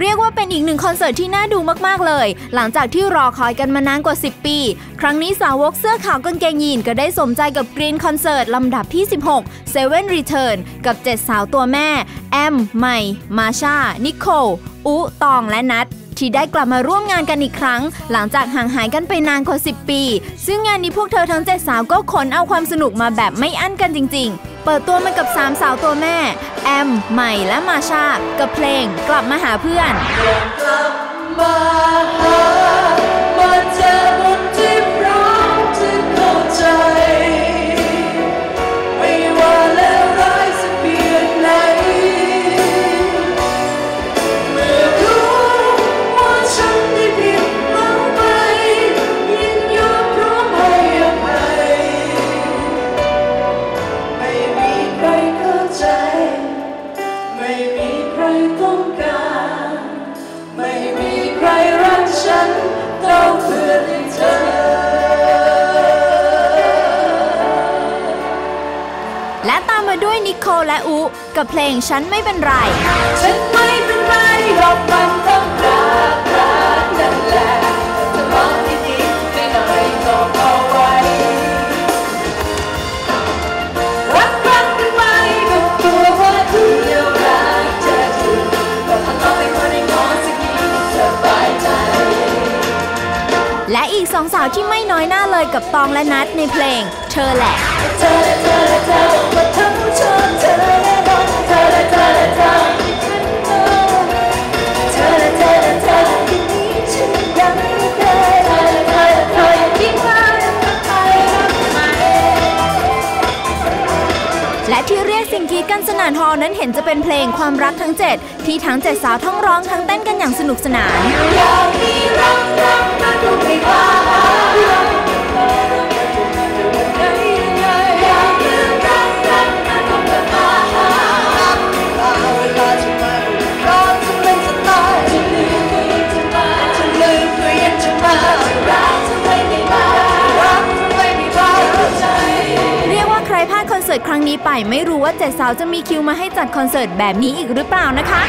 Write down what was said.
เรียกว่าเป็นอีกหนึ่งคอนเสิร์ตที่น่าดูมากๆเลย หลังจากที่รอคอยกันมานานกว่า 10 ปี ครั้งนี้สาวกเสื้อขาวกางเกงยีนก็ได้สมใจกับกรีนคอนเสิร์ตลำดับที่ 16 Seven Return กับ 7 สาวตัวแม่ แอม ใหม่ มาชา นิโคลอุตอง และนัทที่ได้กลับมาร่วมงานกันอีกครั้ง หลังจากห่างหายกันไปนานกว่า 10 ปี ซึ่งงานนี้พวกเธอทั้ง7สาวก็ขนเอาความสนุกมาแบบไม่อั้นกันจริง ๆ เปิดตัวมากับ 3 สาวตัวแม่ แอม ใหม่และมาชา กับเพลงกลับมาหาเพื่อนกลับมา และตามมาด้วยนิโคลและอุ กับเพลงฉันไม่เป็นไร ฉันไม่เป็นไร และอีกสองสาวที่ไม่น้อยหน้าเลยกับตองและนัทในเพลง เธอแหละ เธอเธอเธอว่าทั้งเธอ นสนานฮอนั้นเห็นจะเป็นเพลงความรักทั้ง 7 ที่ทั้ง 7 สาวทั้งร้องทั้งเต้นกันอย่างสนุกสนานาครพลาดคอนเสิร์ตครั้งนี้ไปไม่รู้ว่าเจ็ดสาวจะมีคิวมาให้จัดคอนเสิร์ตแบบนี้อีกหรือเปล่านะคะ